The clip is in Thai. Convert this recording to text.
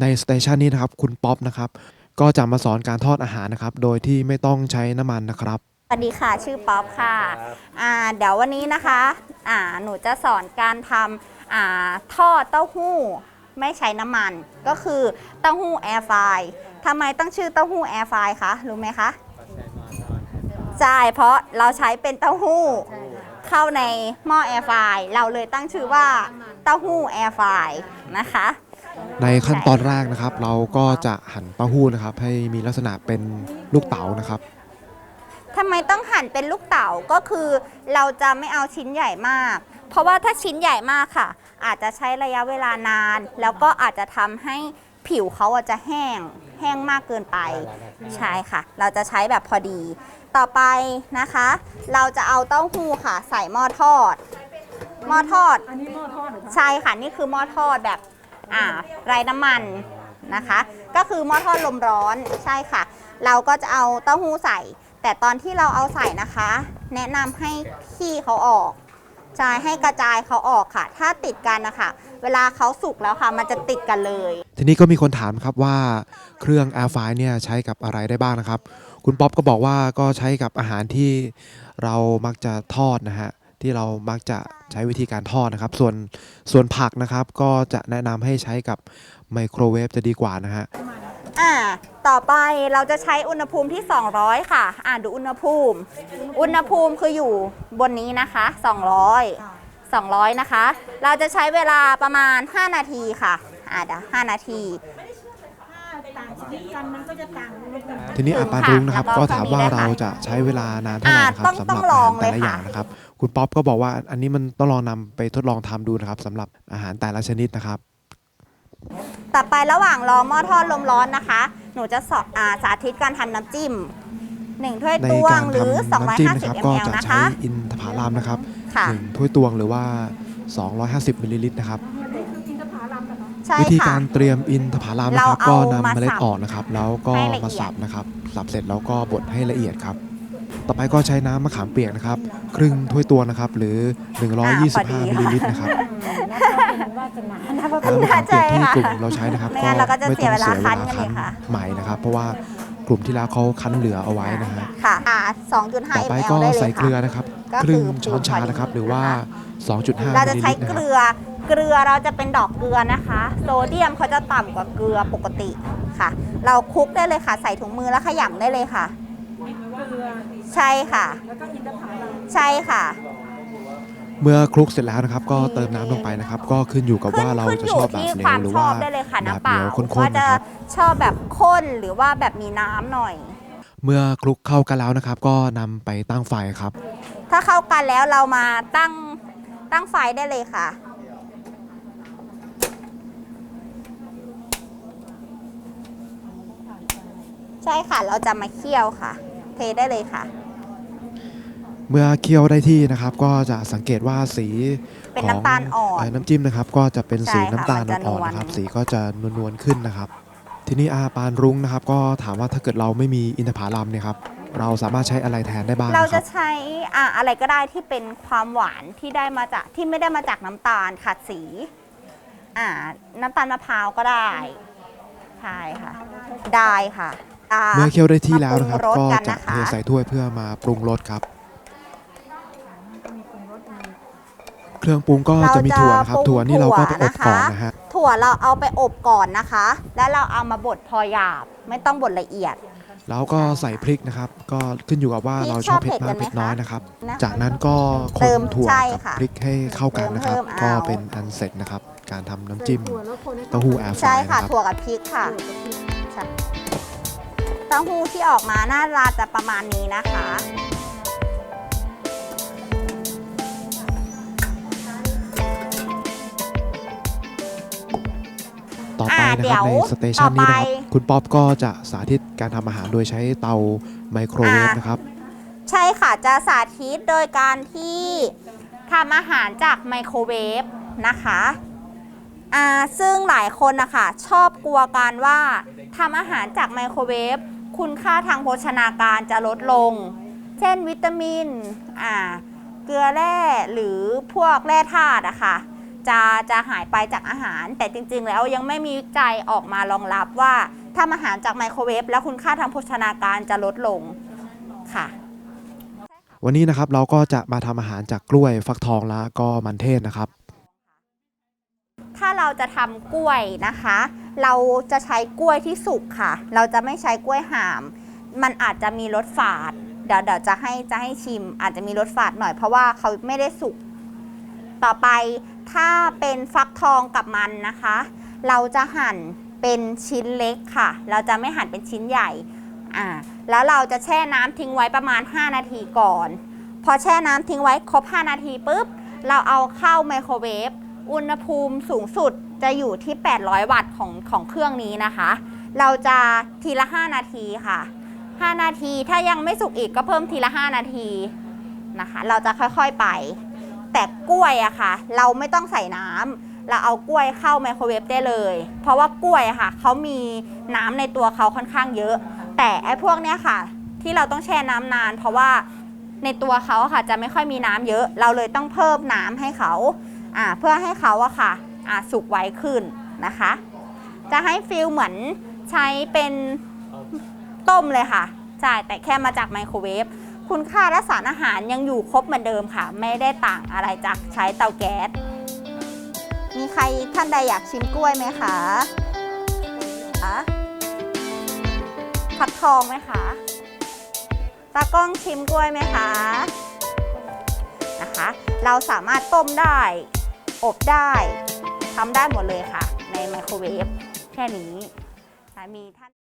ในสเตชันนี้นะครับคุณป๊อปนะครับก็จะมาสอนการทอดอาหารนะครับ โดยที่ไม่ต้องใช้น้ำมันนะครับ สวัสดีค่ะ ชื่อป๊อปค่ะอ่าเดี๋ยววันนี้นะคะอ่าหนูจะสอนการทำอ่าทอดเต้าหู้ไม่ใช้น้ำมัน ก็คือเต้าหู้แอร์ไฟร์ทำไมต้องชื่อเต้าหู้แอร์ไฟร์คะรู้ไหมคะใช่เพราะเราใช้เป็นเต้าหู้เข้าในหม้อแอร์ไฟร์เราเลยตั้งชื่อว่าเต้าหู้แอร์ไฟร์นะคะ ในขั้นตอนแรกนะครับ เราก็จะหั่นเต้าหู้นะครับ ให้มีลักษณะเป็นลูกเต๋านะครับ ทำไมต้องหั่นเป็นลูกเต๋าก็คือเราจะไม่เอาชิ้นใหญ่มาก เพราะว่าถ้าชิ้นใหญ่มากค่ะ อาจจะใช้ระยะเวลานาน แล้วก็อาจจะทำให้ผิวเขาอาจจะแห้งแห้งมากเกินไป ใช่ค่ะ เราจะใช้แบบพอดี ต่อไปนะคะ เราจะเอาเต้าหู้ค่ะ ใส่หม้อทอดหม้อทอด อันนี้หม้อทอดเหรอคะใช่ค่ะ นี่คือหม้อทอดแบบ อ่าไร้น้ำมันนะคะ ก็คือหม้อทอดลมร้อนใช่ค่ะ เราก็จะเอาเต้าหู้ใส่ แต่ตอนที่เราเอาใส่นะคะ แนะนำให้ขี้เขาออกใช่ให้กระจายเขาออกค่ะ ถ้าติดกันนะคะเวลาเขาสุกแล้วค่ะ มันจะติดกันเลย ทีนี้ก็มีคนถามครับว่าเครื่อง Air f r y เนี่ยใช้กับอะไรได้บ้างนะครับ คุณป๊อปก็บอกว่าก็ใช้กับอาหารที่เรามักจะทอดนะฮะ ที่เรามักจะใช้วิธีการทอดนะครับ ส่วนส่วนผักนะครับก็จะแนะนำให้ใช้กับไมโครเวฟจะดีกว่านะฮะอ่าต่อไปเราจะใช้อุณหภูมิที่ 200 ค่ะ อ่าดูอุณหภูมิ อุณหภูมิคืออยู่บนนี้นะคะ 200 200 นะคะ เราจะใช้เวลาประมาณ 5 นาทีค่ะอ่าเดี๋ยว5นาทีถ้าต่างชนิดกันมันก็จะต่างรูปกันทีนี้อาปารุงนะครับ ก็ถามว่าเราจะใช้เวลานานเท่าไหร่นะครับอ่าต้องสำหรับต้องลอาองหารแต่ละเลยอค่ะย่างนะครับ คุณป๊อปก็บอกว่าอันนี้มันต้องลองนำไปทดลองทำดูนะครับสำหรับอาหารแต่ละชนิดนะครับ ต่อไประหว่างรอหม้อทอดลมร้อนนะคะ หนูจะสอนอาสาธิตการทำน้ำจิ้ม1ถ้วยในตวกางรหรือทำน้ำจิ้มนะครับ250ก็ ml จะนะใช้คะอินทผลัมนะครับค่ะหนึ่งถ้วยตวงหรือว่า 250มิลลิลิตรนะครับนี่คืออินทผลัมเหรอคะใช่วิธีค่ะการเตรียมอินทผลัมนะครับเราก็เอานำมาเมล็ดสับออกนะครับ แล้วก็ให้ละเอียดมาสับนะครับ สับเสร็จแล้วก็บดให้ละเอียดครับ ต่อไปก็ใช้น้ำมะขามเปียกนะครับ ครึ่งถ้วยตวงนะครับ หรือ 125มิลลิลิตรนะครับวาสนาน้ำมะขามเปียกที่กลุ่มเราใช้นะครับไม่งั้นเราก็จะไม่เสีต้ยองเวลาเสียเวคั้ลานกันคั้เลนยค่ะใหม่นะครับ เพราะว่ากลุ่มที่แล้วเขาคั้นเหลือเอาไว้นะฮะค่ะอ่า2.5ต่อไป ml ก็ได้เลใส่ยเกลือค่ะนะครับก็ครึ่งคือช้อนชานะครับ หรือว่า 2.5เรามิลจะลิใช้ลิตรนะเกครับลือเกลือเราจะเป็นดอกเกลือนะคะ โซเดียมเขาจะต่ำกว่าเกลือปกติค่ะ เราคลุกได้เลยค่ะ ใส่ถุงมือแล้วขยำได้เลยค่ะ เกลือใช่ค่ะ แล้วก็อินทผลัมใช่ค่ะ เมื่อคลุกเสร็จแล้วนะครับ ก็เติมน้ำลงไปนะครับ ก็ขึ้นอยู่กับขึ้นว่าเราขึ้นจะอชยู่อบแบบที่เหลควาวมหรือชอว่าบได้เลยค่ะแบบน้ำเหเปลล่าวข้นว่าๆจะนะครับ ชอบแบบข้นหรือว่าแบบมีน้ำหน่อย เมื่อคลุกเข้ากันแล้วนะครับ ก็นำไปตั้งไฟครับ ถ้าเข้ากันแล้วเรามาตั้งตั้งไฟได้เลยค่ะ ใช่ค่ะเราจะมาเคี่ยวค่ะ เทได้เลยค่ะ เมื่อเคี่ยวได้ที่นะครับ ก็จะสังเกตว่าสีเป็นของน้ำตาลอ่อนเน้ำจิ้มนะครับ ก็จะเป็นสีใช่ค่ะน้ำตาลมันจะอ่อนนวลๆนะครับสีก็จะนวลๆขึ้นนะครับ ทีนี้อาปานรุ้งนะครับ ก็ถามว่าถ้าเกิดเราไม่มีอินทผลัมเนี่ยครับเราสามารถใช้อะไรแทนได้บ้างเรานะคจะรับ ใช้อะอะไรก็ได้ที่เป็นความหวานที่ได้มาจากที่ไม่ได้มาจากน้ำตาลขัดสีอ่าน้ำตาลมะพร้าวก็ได้ใช่ค่ะ ได้ค่ะ อ่าเมื่อเคี่ยวได้ที่แล้วนะครับมาปรุก็งรสกันจะนะคะเทใส่ถ้วยเพื่อมาปรุงรสครับ เครื่องปรุงก็จะมีถั่วนะครับ ถั่วนี่เราก็ไปอบก่อนนะฮะถั่วเราเอาไปอบก่อนนะคะ แล้วเราเอามาบดพอหยาบไม่ต้องบดละเอียดแล้วก็ใส่พริกนะครับ ก็ขึ้นอยู่กับว่าพริกเราชอบเผ็ดชอบเผ็ดกัมากนไหมเผ็ดน้อยคะนะครับนะคะจากนั้นก็คเตินมถั่วใช่กับค่ะพริกให้เข้ากันนะครับเติมเพิ่มก็เอาเป็นอันเสร็จนะครับ การทำน้ำจิ้มถั่วแล้วคนให้เต้าหู้แอร์ฟใช่รายค่ะนะครับถั่วกับพริกค่ะใช่เต้าหู้ที่ออกมาหน้าตาจะประมาณนี้นะคะ ต่อไปอ่านะเดี๋ครับยวในสเตชันนี้นะครับต่อไปคุณป๊อปก็จะสาธิตการทำอาหารโดยใช้เตาไมโครเวฟอ่านะครับ ใช่ค่ะจะสาธิตโดยการที่ทำอาหารจากไมโครเวฟนะคะอ่าซึ่งหลายคนนะคะชอบกลัวกันว่าทำอาหารจากไมโครเวฟ คุณค่าทางโภชนาการจะลดลง เช่นวิตามินอ่าเกลือแร่หรือพวกแร่ธาตุอะค่ะจะจะหายไปจากอาหาร แต่จริง ๆ แล้วยังไม่มีวิจัยออกมารองรับว่าทำอาหารจากไมโครเวฟแล้วคุณค่าทางโภชนาการจะลดลงค่ะ วันนี้นะครับเราก็จะมาทำอาหารจากกล้วยฟักทองแล้วก็มันเทศนะครับ เราจะทำกล้วยนะคะ เราจะใช้กล้วยที่สุกค่ะ เราจะไม่ใช้กล้วยห่าม มันอาจจะมีรสฝาด เดี๋ยวเดี๋ยวจะให้จะให้ชิม อาจจะมีรสฝาดหน่อยเพราะว่าเขาไม่ได้สุก ต่อไปถ้าเป็นฟักทองกับมันนะคะ เราจะหั่นเป็นชิ้นเล็กค่ะ เราจะไม่หั่นเป็นชิ้นใหญ่ อ่า แล้วเราจะแช่น้ำทิ้งไว้ประมาณ 5 นาทีก่อน พอแช่น้ำทิ้งไว้ครบ 5 นาทีปุ๊บ เราเอาเข้าไมโครเวฟ อุณหภูมิสูงสุดจะอยู่ที่ 800 วัตต์ของของเครื่องนี้นะคะ เราจะทีละ 5 นาทีค่ะ 5 นาทีถ้ายังไม่สุกอีกก็เพิ่มทีละ 5 นาทีนะคะ เราจะค่อยๆไป แต่กล้วยอะค่ะ เราไม่ต้องใส่น้ำเราเอากล้วยเข้าไมโครเวฟได้เลย เพราะว่ากล้วยค่ะเขามีน้ำในตัวเขาค่อนข้างเยอะ แต่ไอ้พวกเนี้ยค่ะ ที่เราต้องแช่น้ำนาน เพราะว่าในตัวเขาค่ะจะไม่ค่อยมีน้ำเยอะ เราเลยต้องเพิ่มน้ำให้เขา อ่าเพื่อให้เขาอะค่ะอ่าสุกไวขึ้นนะคะ จะให้ฟิลเหมือนใช้เป็นต้มเลยค่ะใช่แต่แค่มาจากไมโครเวฟคุณค่าและสารอาหารยังอยู่ครบเหมือนเดิมค่ะ ไม่ได้ต่างอะไรจากใช้เตาแก๊ส มีใครท่านใดอยากชิมกล้วยไหมคะคะผักทองไหมคะตากล้องชิมกล้วยไหมคะนะคะ เราสามารถต้มได้ อบได้ทำได้หมดเลยค่ะ ในไมโครเวฟแค่นี้มีท่าน